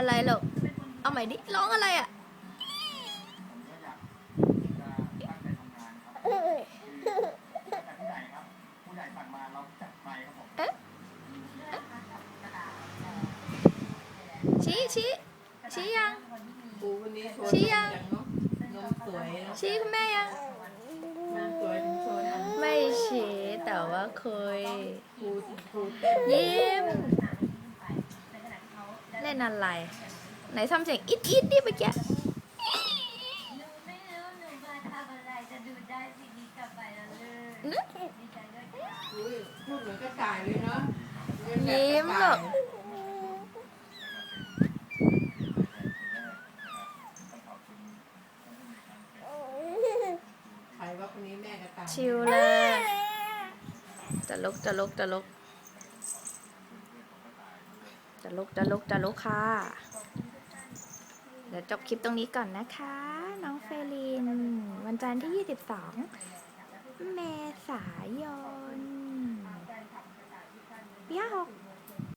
อะไรหรอกเอาใหม่ดิ ร้องอะไรอะเอ๊ะชี้ชี้ชี้ยังปูวันนี้โชว์ชี้ยัง เนาะนมสวยเนาะชี้คุณแม่ยัง นางสวยถึงโชว์นมไม่ชี้แต่ว่าเคยปูปูเต้นยิ้ม เล่นอะไร ไหนทำเสียงอิดอิดดิเมื่อกี้หนูไม่รู้หนูมาทำอะไรจะดูได้สิ่งนี้กลับไปแล้วเลยดีใจด้วยค่ะอุ้ยพูดเหมือนกระต่ายเลยเนาะเรียนแบบยิ้มกระหรต่าอยกใครว่าคนนี้แม่กระต่ายชิวเลยจะลุกจะลุกจะลุก จะลุกจะลุกจะลุกค่ะ เดี๋ยวจบคลิปตรงนี้ก่อนนะคะ น้องเฟลิน วันจันทร์ที่ 22 เมษายนปีห้าหก